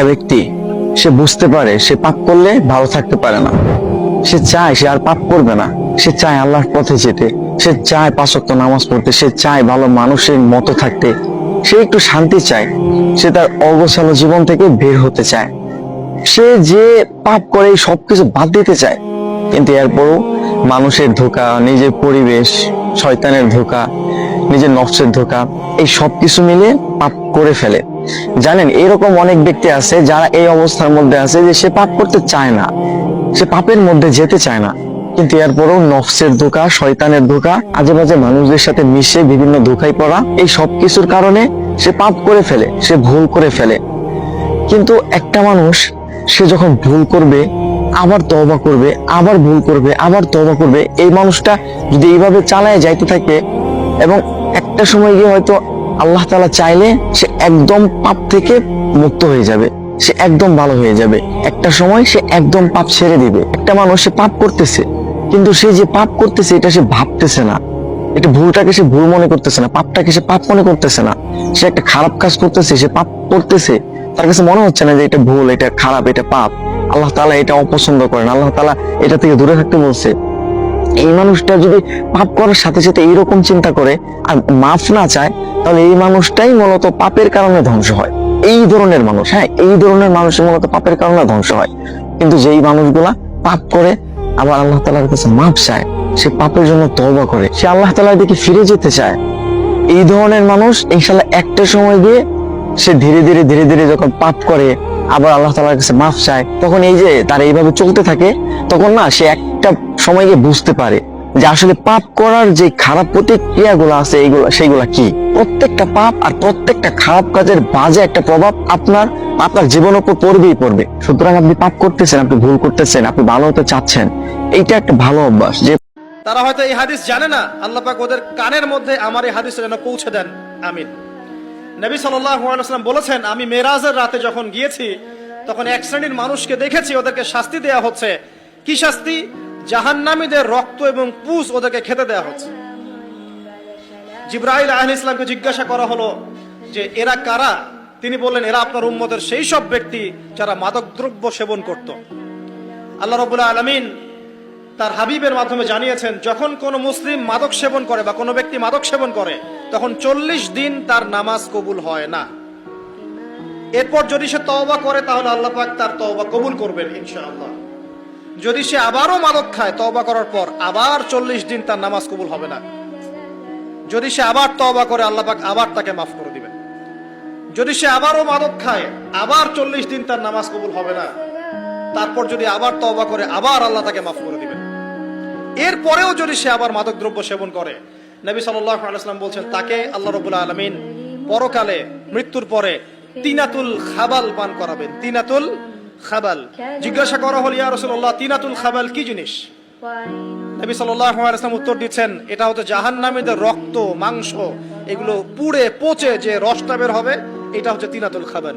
একটা ব্যক্তি, সে বুঝতে পারে, সে পাপ করলে ভালো থাকতে পারে না। সে চায়, সে আর পাপ করবে না। সে চায় আল্লাহর পথে যেতে। সে চায় পাঁচক্ত নামাজ পড়তে। সে চায় ভালো মানুষের মতো থাকতে। সে একটু শান্তি চায়। সে তার অগোছালো জীবন থেকে বের হতে চায়। সে যে পাপ করে সবকিছু বাদ দিতে চায়। কিন্তু এরপরও মানুষের ধোকা, নিজের পরিবেশ, শয়তানের ধোকা, নিজের নফসের ধোকা, এই সবকিছু মিলে পাপ করে ফেলে। জানেন, এরকম অনেক ব্যক্তি আছে যারা এই অবস্থার মধ্যে আছে যে সে পাপ করতে চায় না। সে পাপের মধ্যে যেতে চায় না। কিন্তু এরপরও নফসের ধোকা, শয়তানের ধোকা আজে বাজে মানুষদের সাথে মিশে বিভিন্ন ধোকায় পড়া, এই সবকিছুর কারণে সে পাপ করে ফেলে, সে ভুল করে ফেলে। কিন্তু একটা মানুষ, সে যখন ভুল করবে, আবার তবা করবে, আবার ভুল করবে, আবার তওবা করবে, এই মানুষটা যদি এইভাবে চালায় যাইতে থাকে, এবং একটা সময় গিয়ে হয়তো আল্লাহ তাআলা চাইলে সে একদম পাপ থেকে মুক্ত হয়ে যাবে। সে একদম ভালো হয়ে যাবে। একটা সময় সে একদম পাপ ছেড়ে দিবে। একটা মানুষ সে পাপ করতেছে, কিন্তু সে যে পাপ করতেছে, এটা সে ভাবতেছে না। এটা ভুলটাকে সে ভুল মনে করতেছে না, পাপটাকে সে পাপ মনে করতেছে না। সে একটা খারাপ কাজ করতেছে, সে পাপ করতেছে। তার কাছে মনে হচ্ছে না যে এটা ভুল, এটা খারাপ, এটা পাপ। আল্লাহ তালা এটা অপছন্দ করেন। আল্লাহ তালা এটা থেকে দূরে থাকতে বলছে। এই মানুষটা যদি পাপ করার সাথে সাথে এইরকম চিন্তা করে আর মাফ না চায়, তাহলে এই মানুষটাই মূলত পাপের কারণে ধ্বংস হয়। এই ধরনের মানুষ হ্যাঁ এই ধরনের মানুষের মূলত পাপের কারণে ধ্বংস হয়। কিন্তু যেই মানুষগুলা পাপ করে, আবার আল্লাহ তালার কাছে মাপ চায়, সে পাপের জন্য তওবা করে। সে আল্লাহ তালার দিকে ফিরে যেতে চায়। এই ধরনের মানুষ ইনশাল্লাহ একটা সময় গিয়ে সে ধীরে ধীরে ধীরে ধীরে যখন পাপ করে, আবার আল্লাহ তালার কাছে মাফ চায়, তখন এই যে তার এইভাবে চলতে থাকে, তখন না সে একটা সময় গিয়ে বুঝতে পারে যে আসলে পাপ করার যে খারাপ প্রতিক্রিয়াগুলো আছে এইগুলো সেইগুলা কি? প্রত্যেকটা পাপ আর প্রত্যেকটা খারাপ কাজের বাজে একটা প্রভাব আপনার আপনার জীবনের উপর পড়বেই পড়বে। সুতরাং আপনি পাপ করতেছেন, আপনি ভুল করতেছেন, আপনি ভালো হতে চাচ্ছেন, এইটা একটা ভালো অভ্যাস। যে তারা হয়তো এই হাদিস জানে না, আল্লাহ পাক ওদের কানের মধ্যে আমার এই হাদিস যেন পৌঁছে দেন। আমিন। নবী সাল্লাম বলেছেন, আমি মেরাজের রাতে যখন গিয়েছি, তখন এক শ্রেণির মানুষকে দেখেছি, ওদেরকে শাস্তি দেয়া হচ্ছে। কি শাস্তি? জাহান্নামীদের রক্ত এবং পুষ ওদেরকে খেতে দেয়া হচ্ছে। জিব্রাহিল আহ ইসলামকে জিজ্ঞাসা করা হলো যে, এরা কারা? তিনি বললেন, এরা আপনার উম্মতের সেই সব ব্যক্তি যারা মাদকদ্রব্য সেবন করত। আল্লাহ রবুল্লাহ আলমিন তার হাবিবের মাধ্যমে জানিয়েছেন, যখন কোনো মুসলিম মাদক সেবন করে বা কোনো ব্যক্তি মাদক সেবন করে, তখন চল্লিশ দিন তার নামাজ কবুল হয় না। এরপর যদি সে তওবা করে, তাহলে আল্লাহ পাক তার তওবা কবুল করবেন, ইনশাআল্লাহ। যদি সে আবারও মাদক খায় তওবা করার পর আবার চল্লিশ দিন তার নামাজ কবুল হবে না। যদি সে আবার তওবা করে আল্লাহ পাক আবার তাকে মাফ করে দিবেন। যদি সে আবারও মাদক খায়, আবার চল্লিশ দিন তার নামাজ কবুল হবে না। তারপর যদি আবার তওবা করে, আবার আল্লাহ তাকে মাফ করে দিবেন। এরপরেও যদি সে আবার মাদক দ্রব্য সেবন করে, নবী সাল্লাম বলছেন, তাকে আল্লাহ রবুল্লাহ আলমিন পরকালে মৃত্যুর পরে তিনাতুল খাবাল পান করাবেন। তিনাতুল খাবাল। জিজ্ঞাসা করা হল, ইয়া রসুল্লাহ তিনাতুল খাবাল কি জিনিস? নবী সাল্লাম উত্তর দিচ্ছেন, এটা হচ্ছে জাহান্নামীদের রক্ত, মাংস, এগুলো পুড়ে পচে যে রসটা বের হবে, এটা হচ্ছে তিনাতুল খাবাল।